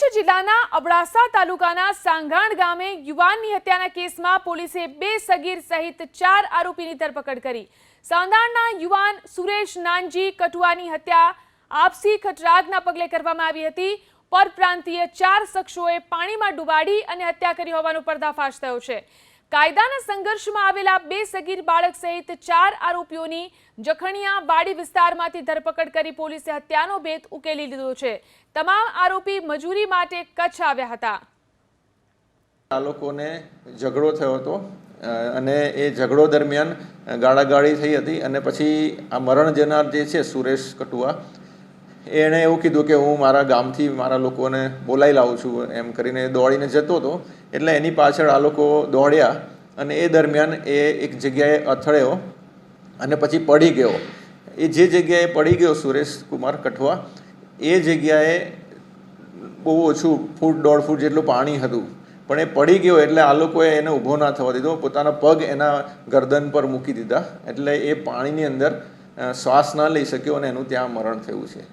કચ્છ જિલ્લાના અબડાસા તાલુકાના સાંગાણ ગામે યુવાનની હત્યાના કેસમાં પોલીસે બે સગીર સહિત ચાર આરોપીની ધરપકડ કરી. સાંધાણના યુવાન સુરેશ નાનજી કટુઆની હત્યા આપસી ખટરાગના પગલે કરવામાં આવી હતી. પરપ્રાંતીય ચાર શખ્સોએ પાણીમાં ડુબાડી અને હત્યા કરી હોવાનો પર્દાફાશ થયો છે. કાયદાના સંઘર્ષમાં આવેલા બે સગીર બાળક સહિત ચાર આરોપીઓની જખણિયા વાડી વિસ્તારમાંથી ધરપકડ કરી પોલીસે હત્યાનો ભેદ ઉકેલી લીધો છે. તમામ આરોપી મજૂરી માટે કચ્છ આવ્યા હતા. આ લોકોને ઝઘડો થયો હતો અને એ ઝઘડો દરમિયાન ગાળાગાળી થઈ હતી અને પછી આ મરણ જનાર જે છે સુરેશ કટુઆ એણે એવું કીધું કે હું મારા ગામથી મારા લોકોને બોલાવી લાવું છું, એમ કરીને દોડીને જતો હતો. એટલે એની પાછળ આ લોકો દોડ્યા અને એ દરમિયાન એ એક જગ્યાએ અથડ્યો અને પછી પડી ગયો. એ જે જગ્યાએ પડી ગયો સુરેશ કુમાર કઠવા એ જગ્યાએ બહુ ઓછું ફૂટ, દોઢ ફૂટ જેટલું પાણી હતું. પણ એ પડી ગયો એટલે આ લોકોએ એને ઊભો ના થવા દીધો. પોતાના પગ એના ગરદન પર મૂકી દીધા. એટલે એ પાણીની અંદર શ્વાસ ના લઈ શક્યો અને એનું ત્યાં મરણ થયું છે.